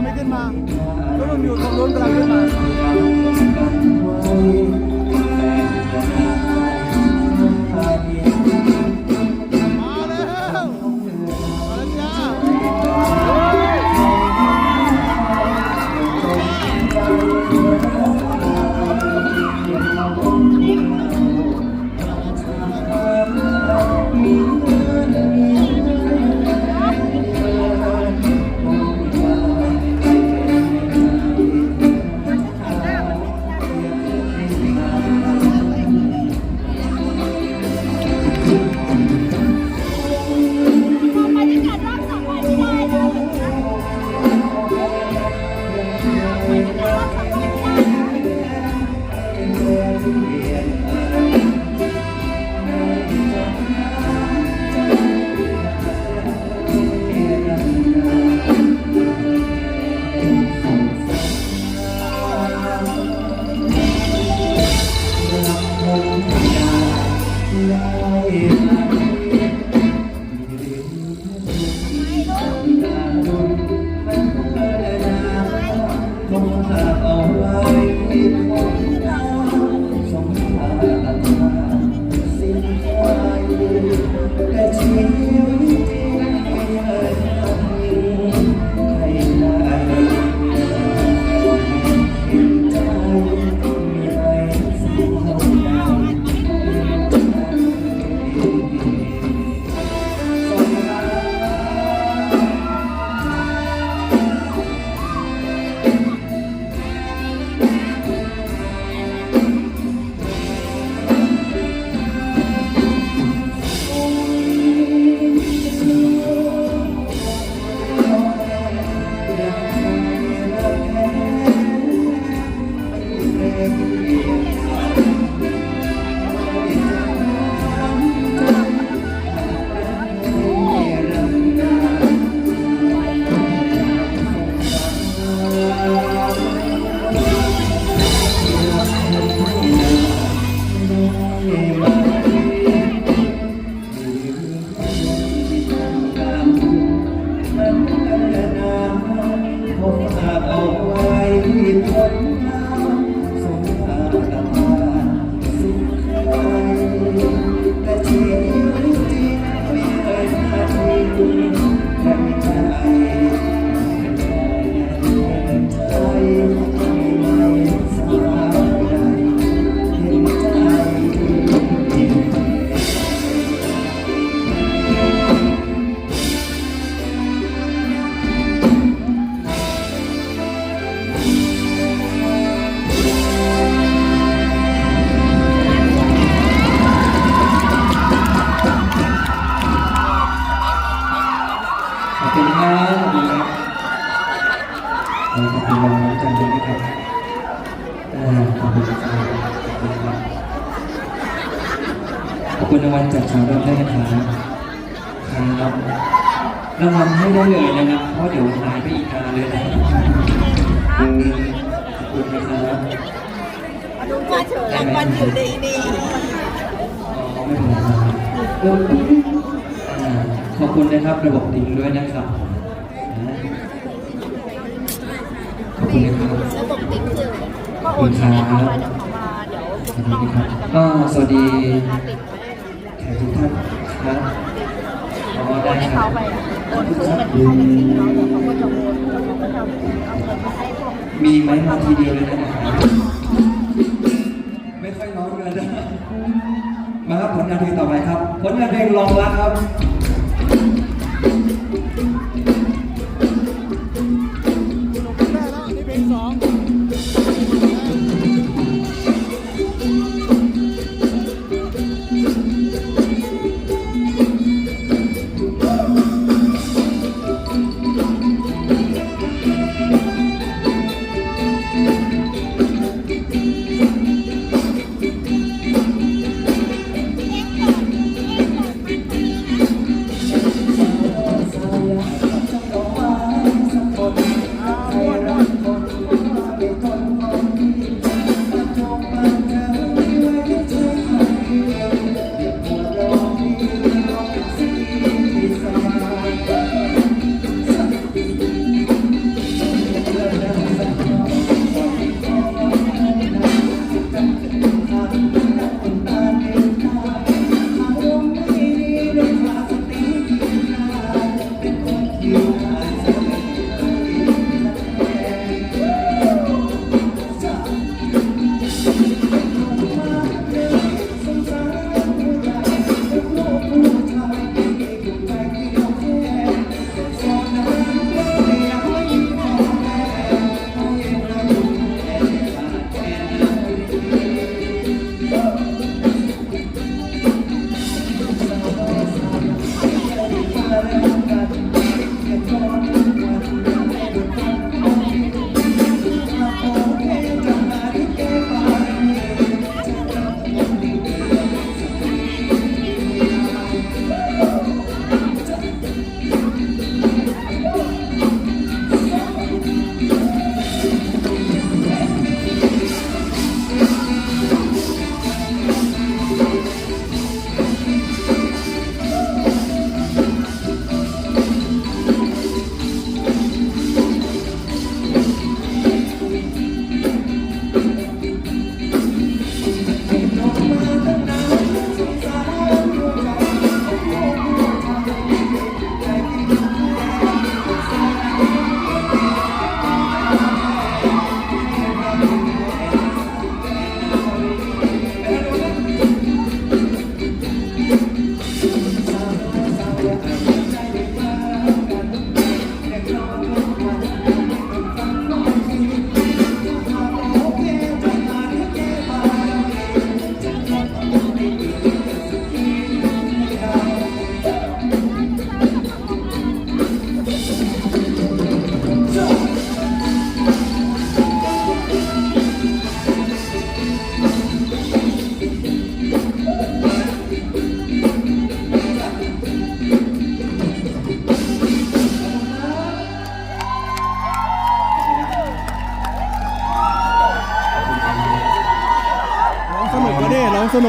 ยังไม่ขึ้นมา ก็มันอยู่ตรงนู้นกำลังขึ้นมามา จากชาวบ้านด้วยนะครับครับรางวัลให้ได้เลยนะครับ เพราะเดี๋ยวหายไปอีกนานเลยนะขอบคุณนะครับรางวัลอยู่ในนี้อ๋อไม่เป็นไรครับอ่าขอบคุณนะครับระบบดิงด้วยนะครับนะขอบคุณนะครับระบบติ๊กคืออะไรก็ขอบโอคุณนคให้รับเขามาเดี๋ยวเขามาเดี๋ยวสวัสดีครับก็สวัสดี แขกทุกท่านครับอ๋อโอได้นให้ครัเขาบไปโอนคืนเป็นค่าแท็กซี่เขาเดี๋ยวเขาก็จะโอนแล้วเขาก็จะเอาเงินมาให้พวกมีไหมมาทีเดียวเลยนะครับไม่ค่อยน้องกันนะมาครับผลงานเพลงต่อไปครับ ผลงานเพลงลองรักครับ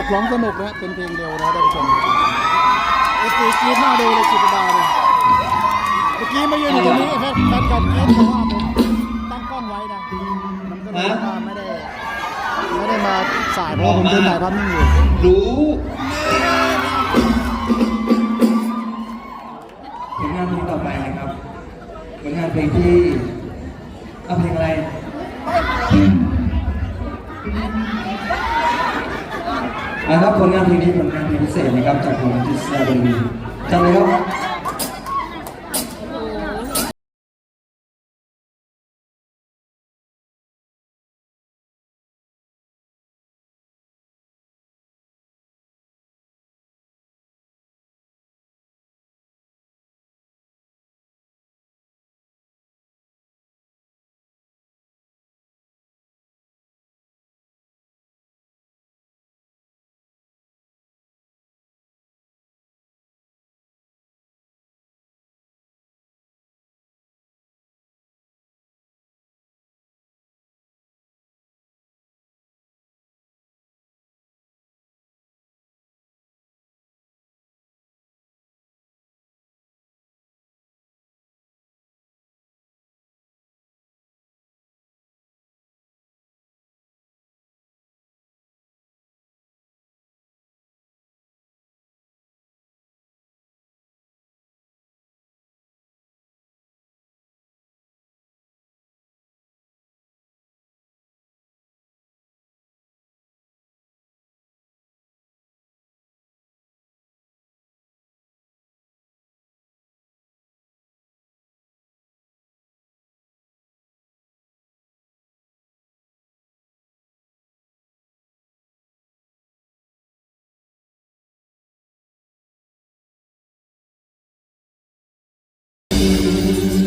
นุกร้องสนุกนะเป็นเพลงเร็วนะท่านผู้ชมเอฟซีกรีดหน้าดูเลยจิตรดาเลยเมื่อกี้มายืนอยู่ตรงนี้แฟนแฟนคลับกรีดเพราะว่าผมตั้งกล้องไว้นะมันก็เลยว่าไม่ได้ไม่ได้มาสายเพราะว่าผมเดินถ่ายภาพนิ่งอยู่รู้ผลงานเพลงต่อไปนะครับผลงานเพลงที่เอาเพลงอะไร นะครับผลงานเพลงนี้ผลงานเพลงพิเศษนะครับจากวงจิตสระบุรีจำเลยครับ Música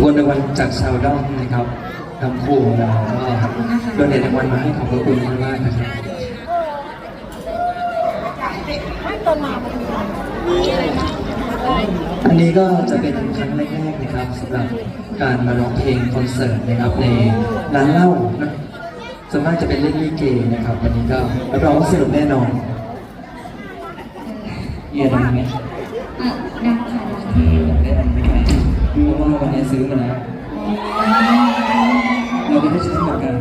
อบคุณรางวัลจากชาวด้อมนะครับทำคู่ของเราก็โดนเนรางวัลมาให้ขอบพระคุณมากๆนะครับอันนี้ก็จะเป็นครั้งแรกๆนะครับสำหรับการมาร้องเพลงคอนเสิร์ตนะครับในร้านเหล้านะส่วนมากจะเป็นเล่นลิเกนะครับวันนี้ก็รับรองว่าสนุกแน่นอนเยียดังไหม ซื้อมาแล้วเราจะได้ใช้เหมือนกัน